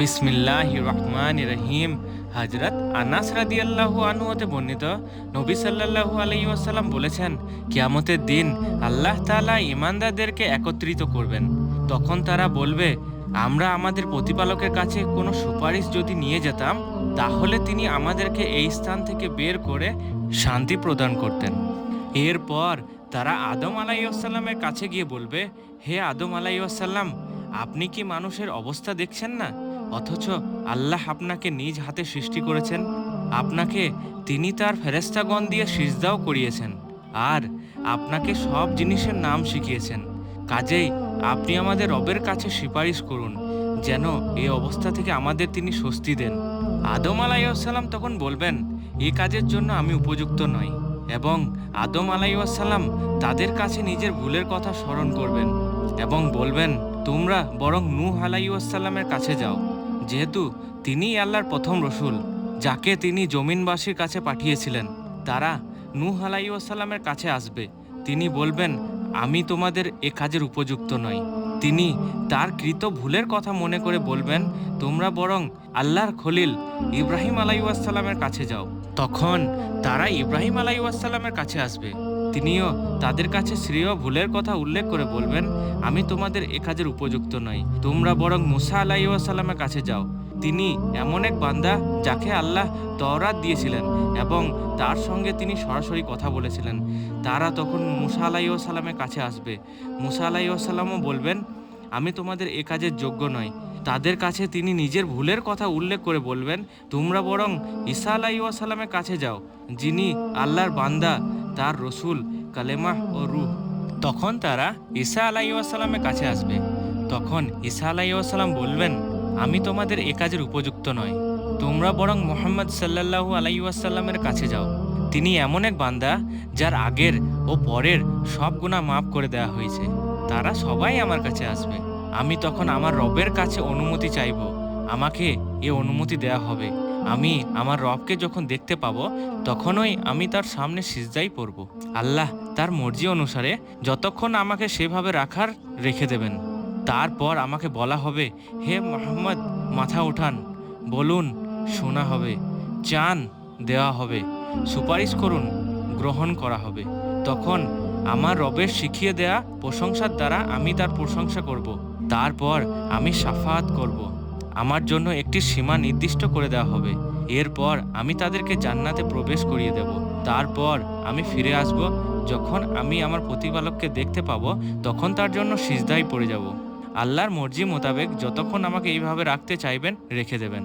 বিসমিল্লাহ রহমান রহিম। হজরত আনাস রাদিয়াল্লাহু আনহু হতে বর্ণিত নবী সাল্লাল্লাহু আলাইহি ওয়াসাল্লাম বলেছেন, কিয়ামতের দিন আল্লাহ তাআলা ইমানদারদেরকে একত্রিত করবেন। তখন তারা বলবে, আমরা আমাদের প্রতিপালকের কাছে কোনো সুপারিশ যদি নিয়ে যেতাম, তাহলে তিনি আমাদেরকে এই স্থান থেকে বের করে শান্তি প্রদান করতেন। এরপর তারা আদম আলাইসাল্লামের কাছে গিয়ে বলবে, হে আদম আলাইসাল্লাম আপনি কি মানুষের অবস্থা দেখছেন না? অথচ আল্লাহ আপনাকে নিজ হাতে সৃষ্টি করেছেন। আপনাকে তিনি তার ফেরেস্তাগণ দিয়ে সিজদাও করিয়েছেন আর আপনাকে সব জিনিসের নাম শিখিয়েছেন। কাজেই আপনি আমাদের রবের কাছে সুপারিশ করুন যেন এই অবস্থা থেকে আমাদের তিনি স্বস্তি দেন। আদম আলাইসাল্লাম তখন বলবেন এই কাজের জন্য আমি উপযুক্ত নই। এবং আদম আলাইসাল্লাম তাদের কাছে নিজের ভুলের কথা স্মরণ করবেন এবং বলবেন, তোমরা বরং নূহ আলাইসাল্লামের কাছে যাও। যেহেতু তিনিই আল্লাহর প্রথম রসুল, যাকে তিনি জমিনবাসীর কাছে পাঠিয়েছিলেন, তারা নূহ আলাইসাল্লামের কাছে আসবে। তিনি বলবেন, আমি তোমাদের এ কাজের উপযুক্ত নই। তিনি তার কৃত ভুলের কথা মনে করে বলবেন, তোমরা বরং আল্লাহর খলিল ইব্রাহিম আলাইসাল্লামের কাছে যাও। তখন তারা ইব্রাহিম আলাইসাল্লামের কাছে আসবে। তিনিও তাদের কাছে শ্রেয় ভুলের কথা উল্লেখ করে বলবেন, আমি তোমাদের এ কাজের উপযুক্ত নই। তোমরা বরং মুসা আলাইসাল্লামের কাছে যাও। তিনি এমন এক বান্দা যাকে আল্লাহ তওরাত দিয়েছিলেন এবং তার সঙ্গে তিনি সরাসরি কথা বলেছিলেন। তারা তখন মুসা আলাইসাল্লামের কাছে আসবে। মুসা আলাইসাল্লামও বলবেন, আমি তোমাদের এ কাজের যোগ্য নই। তাদের কাছে তিনি নিজের ভুলের কথা উল্লেখ করে বলবেন, তোমরা বরং ঈসা আলাইসাল্লামের কাছে যাও, যিনি আল্লাহর বান্দা তার রসুল কালেমাহ ও রুহ। তখন তারা ঈসা আলাইসাল্লামের কাছে আসবে। তখন ঈসা আলাইসাল্লাম বলবেন, আমি তোমাদের এ কাজের উপযুক্ত নয় তোমরা বরং মোহাম্মদ সাল্লাল্লাহু আলাইসাল্লামের কাছে যাও। তিনি এমন এক বান্দা, যার আগের ও পরের সব গুণা মাফ করে দেওয়া হয়েছে। তারা সবাই আমার কাছে আসবে। আমি তখন আমার রবের কাছে অনুমতি চাইব। আমাকে এ অনুমতি দেয়া হবে। আমি আমার রবকে যখন দেখতে পাবো, তখনই আমি তার সামনে সিজদাই পড়ব। আল্লাহ তার মর্জি অনুসারে যতক্ষণ আমাকে সেভাবে রাখার রেখে দেবেন, তারপর আমাকে বলা হবে, হে মোহাম্মদ, মাথা ওঠান বলুন, শোনা হবে, চান দেওয়া হবে, সুপারিশ করুন, গ্রহণ করা হবে। তখন আমার রবের শিখিয়ে দেয়া প্রশংসার দ্বারা আমি তার প্রশংসা করব, তারপর আমি সাফাত করব। আমার জন্য একটি সীমা নির্দিষ্ট করে দেওয়া হবে। এরপর আমি তাদেরকে জান্নাতে প্রবেশ করিয়ে দেব। তারপর আমি ফিরে আসব। যখন আমি আমার প্রতিপালককে দেখতে পাবো, তখন তার জন্য সিজদাই পড়ে যাব। আল্লাহর মর্জি মোতাবেক যতক্ষণ আমাকে এইভাবে রাখতে চাইবেন, রেখে দেবেন।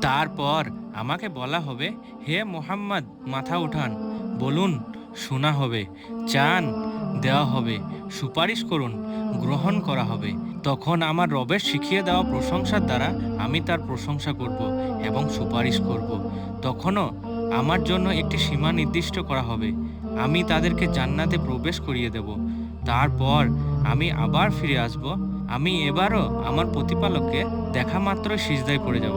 তারপর আমাকে বলা হবে, হে মোহাম্মদ, মাথা উঠান। বলুন শোনা হবে, চান দেওয়া হবে, সুপারিশ করুন, গ্রহণ করা হবে। তখন আমার রবের শিখিয়ে দেওয়া প্রশংসার দ্বারা আমি তার প্রশংসা করব এবং সুপারিশ করব। তখনও আমার জন্য একটি সীমা নির্দিষ্ট করা হবে। আমি তাদেরকে জান্নাতে প্রবেশ করিয়ে দেব। তারপর আমি আবার ফিরে আসব। আমি এবারও আমার প্রতিপালককে দেখা মাত্রই সিজদায় পড়ে যাব।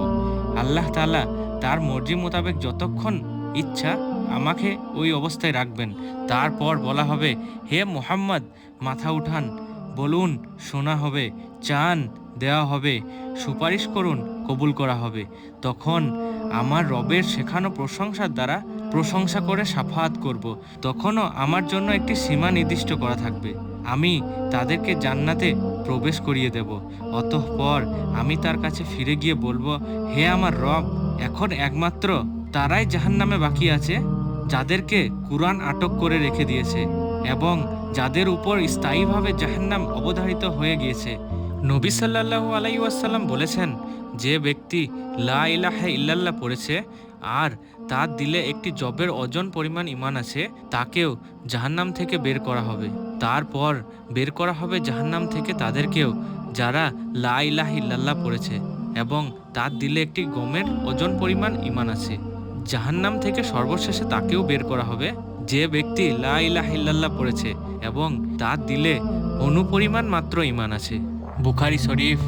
আল্লাহ তালা তার মর্জি মোতাবেক যতক্ষণ ইচ্ছা আমাকে ওই অবস্থায় রাখবেন। তারপর বলা হবে, হে মোহাম্মদ, মাথা উঠান। বলুন, শোনা হবে, চান দেওয়া হবে, সুপারিশ করুন, কবুল করা হবে। তখন আমার রবের শেখানো প্রশংসার দ্বারা প্রশংসা করে সাফাত করব। তখনও আমার জন্য একটি সীমা নির্দিষ্ট করা থাকবে। আমি তাদেরকে জান্নাতে প্রবেশ করিয়ে দেব। অতঃপর আমি তার কাছে ফিরে গিয়ে বলব, হে আমার রব, এখন একমাত্র তারাই জাহান্নামে বাকি আছে, যাদেরকে কুরআন আটক করে রেখে দিয়েছে এবং যাদের উপর স্থায়ীভাবে জাহান্নাম অবধারিত হয়ে গিয়েছে। নবী সাল্লাল্লাহু আলাই ওয়াসাল্লাম বলেছেন, যে ব্যক্তি লা ইলাহা ইল্লাল্লাহ পড়েছে আর তার দিলে একটি জবের ওজন পরিমাণ ইমান আছে, তাকেও জাহান্নাম থেকে বের করা হবে। তারপর বের করা হবে জাহান্নাম থেকে তাদেরকেও, যারা লা ইলাহ ইল্লাল্লাহ পড়েছে এবং তার দিলে একটি গমের ওজন পরিমাণ ইমান আছে। জাহান্নাম থেকে সর্বশেষে তাকেও বের করা হবে। যে ব্যক্তি লা ইলাহা পড়েছে এবং তা দিলে অনুপরিমাণ মাত্র ইমান আছে। বুখারি শরীফ